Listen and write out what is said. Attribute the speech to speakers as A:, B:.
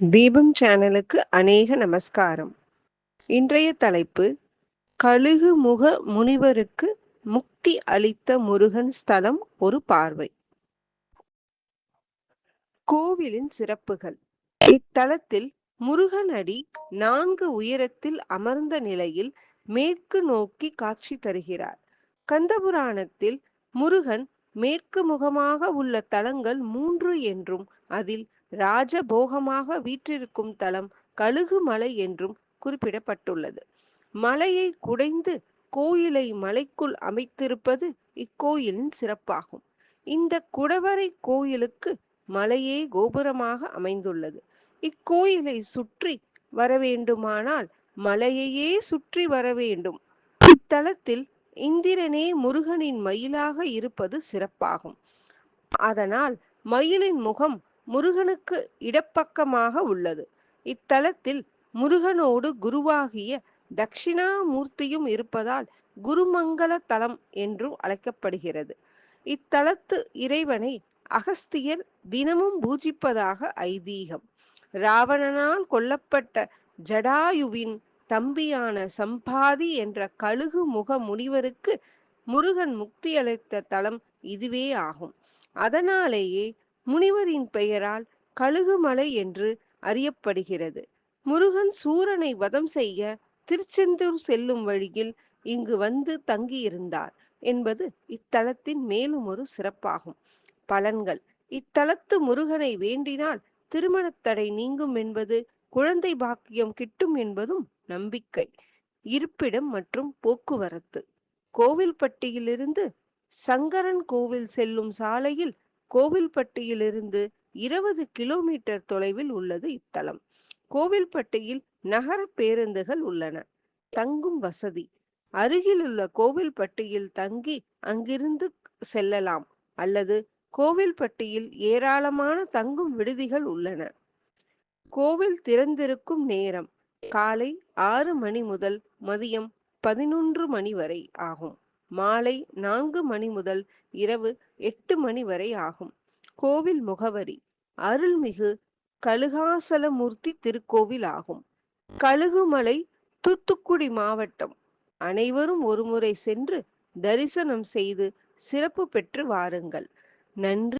A: தீபம் சேனலுக்கு அநேக நமஸ்காரம். இன்றைய தலைப்பு கழுகு முக முனிவருக்கு முக்தி அளித்த முருகன் ஸ்தலம் ஒரு பார்வை. கோவிலின் சிறப்புகள். இத்தலத்தில் முருகன் அடி நான்கு உயரத்தில் அமர்ந்த நிலையில் மேற்கு நோக்கி காட்சி தருகிறார். கந்தபுராணத்தில் முருகன் மேற்கு முகமாக உள்ள தலங்கள் மூன்று என்றும் அதில் ராஜபோகமாக வீற்றிருக்கும் தலம் கழுகு மலை என்றும் குறிப்பிடப்பட்டுள்ளது. மலையை குடைந்து கோயிலை மலைக்குள் அமைத்திருப்பது இக்கோயிலின் சிறப்பாகும். இந்த குடவரை கோயிலுக்கு மலையே கோபுரமாக அமைந்துள்ளது. இக்கோயிலை சுற்றி வரவேண்டுமானால் மலையையே சுற்றி வர வேண்டும் இத்தலத்தில் இந்திரனே முருகனின் மயிலாக இருப்பது சிறப்பாகும். அதனால் மயிலின் முகம் முருகனுக்கு இடப்பக்கமாக உள்ளது. இத்தலத்தில் முருகனோடு குருவாகிய தட்சிணாமூர்த்தியும் இருப்பதால் குருமங்கல தலம் என்றும் அழைக்கப்படுகிறது. இத்தலத்து இறைவனை அகஸ்தியர் தினமும் பூஜிப்பதாக ஐதீகம். ராவணனால் கொல்லப்பட்ட ஜடாயுவின் தம்பியான சம்பாதி என்ற கழுகு முக முனிவருக்கு முருகன் முக்தி அளித்த தலம் இதுவே ஆகும். அதனாலேயே முனிவரின் பெயரால் கழுகுமலை என்று அறியப்படுகிறது. முருகன் சூரனை வதம் செய்ய திருச்செந்தூர் செல்லும் வழியில் இங்கு வந்து தங்கியிருந்தார் என்பது இத்தலத்தின் மேலும் ஒரு சிறப்பாகும். பலன்கள். இத்தலத்து முருகனை வேண்டினால் திருமணத்தடை நீங்கும் என்பது குழந்தை பாக்கியம் கிட்டும் என்பதும் நம்பிக்கை. இருப்பிடம் மற்றும் போக்குவரத்து. கோவில்பட்டியிலிருந்து சங்கரன் கோவில் செல்லும் சாலையில் கோவில்பட்டியிலிருந்து இருபது கிலோமீட்டர் தொலைவில் உள்ளது இத்தலம். கோவில்பட்டியில் நகர பேருந்துகள் உள்ளன. தங்கும் வசதி. அருகிலுள்ள கோவில்பட்டியில் தங்கி அங்கிருந்து செல்லலாம் அல்லது கோவில்பட்டியில் ஏராளமான தங்கும் விடுதிகள் உள்ளன. கோவில் திறந்திருக்கும் நேரம். காலை ஆறு மணி முதல் மதியம் பதினொன்று மணி வரை ஆகும். மாலை நான்கு மணி முதல் இரவு எட்டு மணி வரை ஆகும். கோவில் முகவரி அருள்மிகு கழுகாசலமூர்த்தி திருக்கோவில் ஆகும். கழுகுமலை தூத்துக்குடி மாவட்டம். அனைவரும் ஒருமுறை சென்று தரிசனம் செய்து சிறப்பு பெற்று வாருங்கள். நன்றி.